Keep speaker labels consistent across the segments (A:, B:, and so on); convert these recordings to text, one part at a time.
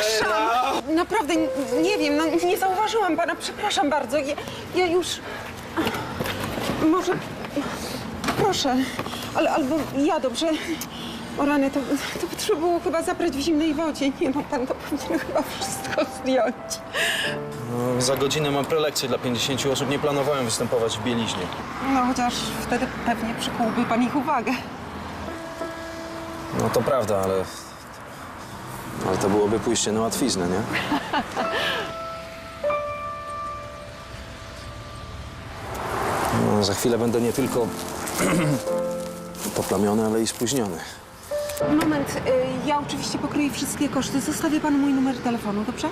A: Przepraszam! Naprawdę nie wiem, no, nie zauważyłam pana, przepraszam bardzo. Ja, ja już... Może... Proszę, ale albo ja dobrze... O rany, to, to trzeba było chyba zabrać w zimnej wodzie. Nie no, pan to powinien chyba wszystko zdjąć.
B: No, za godzinę mam prelekcję dla 50 osób. Nie planowałem występować w bieliźnie.
A: No chociaż wtedy pewnie przykułby pan ich uwagę.
B: No to prawda, ale... Ale to byłoby pójście na łatwiznę, nie? No, za chwilę będę nie tylko poplamiony, ale i spóźniony.
A: Moment, y, ja oczywiście pokryję wszystkie koszty. Zostawię panu mój numer telefonu, dobrze?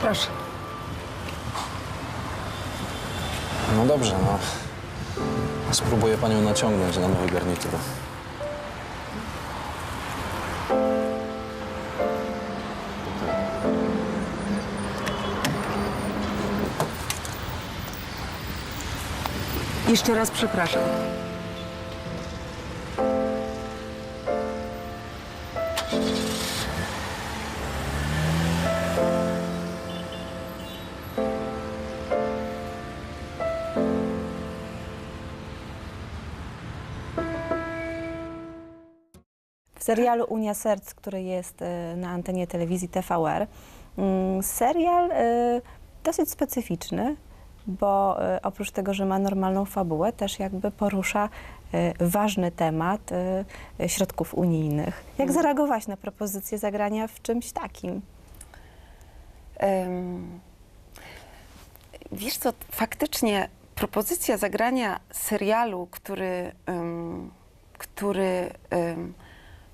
A: Proszę.
B: No dobrze, no. Spróbuję panią naciągnąć na nowy garnitur.
A: Jeszcze raz przepraszam.
C: Serialu Unia Serc, który jest e, na antenie telewizji TVR, mm, serial e, dosyć specyficzny, bo e, oprócz tego, że ma normalną fabułę, też jakby porusza ważny temat środków unijnych. Jak zareagować na propozycję zagrania w czymś takim?
A: Wiesz co, faktycznie propozycja zagrania serialu, który, em, który em,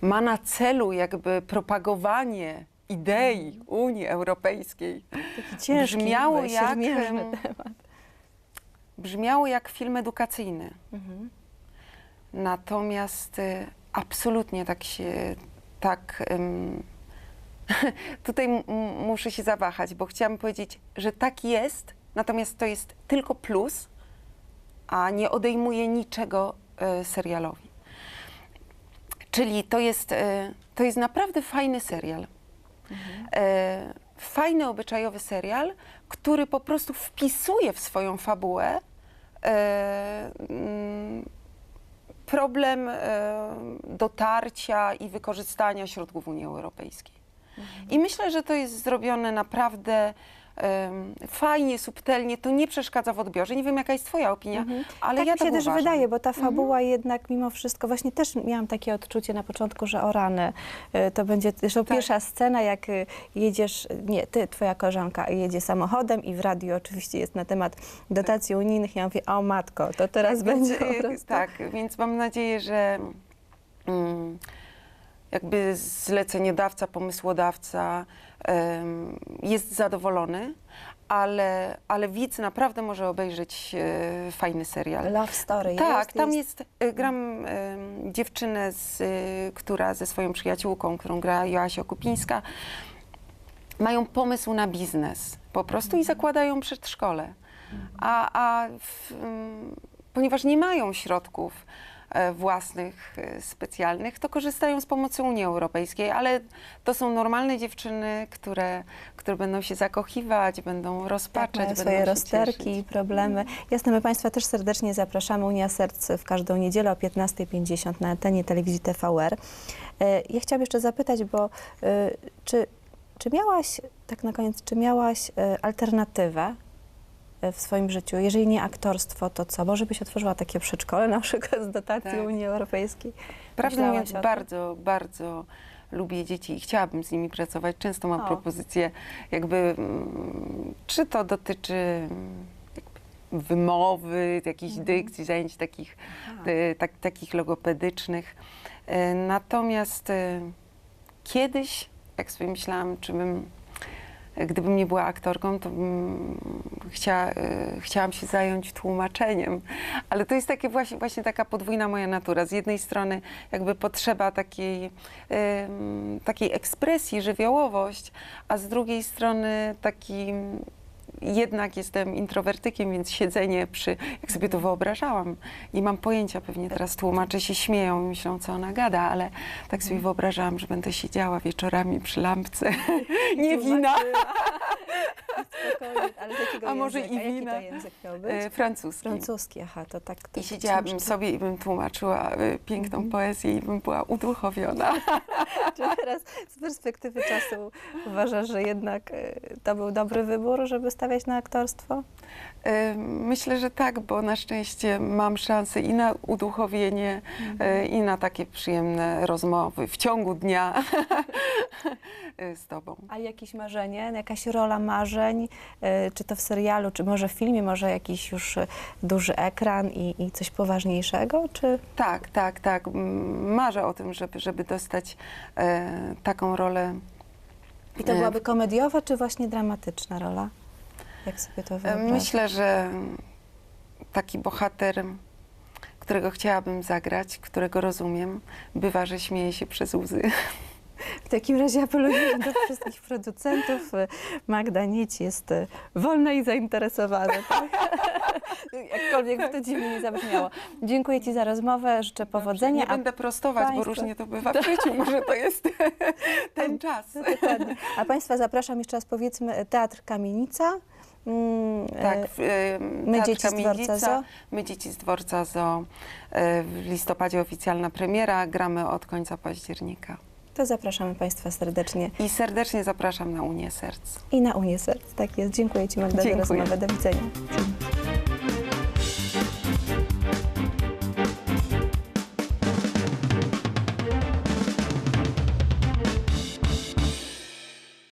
A: ma na celu jakby propagowanie idei Unii Europejskiej,
C: Taki ciężki,
A: Brzmiało jak,
C: temat.
A: brzmiało jak film edukacyjny.
C: Mhm.
A: Natomiast y, absolutnie tak się, tak. ym, tutaj muszę się zawahać, bo chciałam powiedzieć, że tak jest, natomiast to jest tylko plus, a nie odejmuje niczego y, serialowi. Czyli to jest, y, to jest naprawdę fajny serial. E, fajny, obyczajowy serial, który po prostu wpisuje w swoją fabułę e, mm, problem e, dotarcia i wykorzystania środków Unii Europejskiej. I myślę, że to jest zrobione naprawdę fajnie, subtelnie, to nie przeszkadza w odbiorze. Nie wiem, jaka jest twoja opinia, ale
C: tak
A: ja
C: mi się
A: tak
C: też
A: uważam. Mhm.
C: wydaje, bo ta fabuła jednak mimo wszystko, właśnie też miałam takie odczucie na początku, że o rany, y, to będzie zresztą
A: Tak.
C: pierwsza scena, jak y, jedziesz, nie, ty, twoja koleżanka jedzie samochodem i w radiu oczywiście jest na temat dotacji unijnych. Ja mówię, o matko, to teraz
A: Tak,
C: będzie
A: więc,
C: prostu...
A: Tak, więc mam nadzieję, że mm, jakby zleceniodawca, pomysłodawca jest zadowolony, ale, ale widz naprawdę może obejrzeć e, fajny serial.
C: Love story
A: Tak,
C: jest,
A: tam
C: jest...
A: jest, y, gram dziewczynę, z, y, która ze swoją przyjaciółką, którą gra Joasia Kupińska, mają pomysł na biznes po prostu i zakładają przedszkole. A, a w, ponieważ nie mają środków e, własnych, e, specjalnych, to korzystają z pomocy Unii Europejskiej, ale to są normalne dziewczyny, które, które będą się zakochiwać, będą
C: Tak,
A: rozpaczać, będą
C: swoje rozterki i problemy. Jasne, my Państwa też serdecznie zapraszamy. Unia Serc w każdą niedzielę o 15.50 na antenie telewizji TVR. E, Ja chciałam jeszcze zapytać, bo e, czy, czy miałaś, tak na koniec, czy miałaś e, alternatywę e, w swoim życiu? Jeżeli nie aktorstwo, to co? Może byś otworzyła takie przedszkole na przykład z dotacji
A: Tak.
C: Unii Europejskiej?
A: Prawdę mówiąc, bardzo, bardzo lubię dzieci i chciałabym z nimi pracować. Często mam
C: O.
A: propozycje, jakby, mm, czy to dotyczy wymowy, jakiejś
C: Mhm.
A: dykcji, zajęć takich, e, tak, takich logopedycznych. E, Natomiast e, kiedyś, jak sobie myślałam, czy bym Gdybym nie była aktorką, to chciała, e, chciałam się zająć tłumaczeniem. Ale to jest takie właśnie, właśnie taka podwójna moja natura. Z jednej strony jakby potrzeba takiej, takiej ekspresji, żywiołowość, a z drugiej strony taki jednak jestem introwertykiem, więc siedzenie przy, jak sobie to wyobrażałam, nie mam pojęcia, pewnie teraz tłumacze się śmieją i myślą, co ona gada, ale tak sobie wyobrażałam, że będę siedziała wieczorami przy lampce, nie wina,
C: Spokojnie, ale z jakiego
A: A może
C: języka?
A: i
C: Jaki
A: wina?
C: to język miał być?
A: e, francuski.
C: Francuski, aha, to tak. To
A: I siedziałabym
C: ciężko.
A: sobie i bym tłumaczyła e, piękną poezję i bym była uduchowiona.
C: Czy teraz z perspektywy czasu uważasz, że jednak e, to był dobry wybór, żeby stawiać na aktorstwo?
A: Myślę, że tak, bo na szczęście mam szansę i na uduchowienie, e, i na takie przyjemne rozmowy w ciągu dnia z tobą.
C: A jakieś marzenie, jakaś rola marzeń, e, czy to w serialu, czy może w filmie, może jakiś już e, duży ekran i, i coś poważniejszego, czy
A: Tak, tak, tak. Marzę o tym, żeby, żeby dostać e, taką rolę.
C: i to byłaby komediowa, czy właśnie dramatyczna rola? Jak sobie to
A: E,
C: wyobrażasz?
A: Myślę, że taki bohater, którego chciałabym zagrać, którego rozumiem, bywa, że śmieje się przez łzy.
C: W takim razie apeluję do wszystkich producentów. Magda Nieć jest e, wolna i zainteresowana. Jakkolwiek to dziwnie nie zabrzmiało. Dziękuję Ci za rozmowę, życzę powodzenia.
A: Nie będę prostować,
C: państwo-
A: bo różnie to bywa w życiu. Może to jest ten czas.
C: No, dokładnie. A Państwa zapraszam jeszcze raz powiedzmy Teatr Kamienica. Mm,
A: Tak,
C: e,
A: w, e,
C: My dzieci z dworca
A: Kamienica,
C: Zoo.
A: My dzieci z dworca Zoo. E, W listopadzie oficjalna premiera, gramy od końca października.
C: To zapraszamy Państwa serdecznie
A: I serdecznie zapraszam na Unię Serc.
C: i na Unię Serc. Tak jest. Dziękuję Ci Magda
A: Dziękuję.
C: za rozmowę. Do widzenia.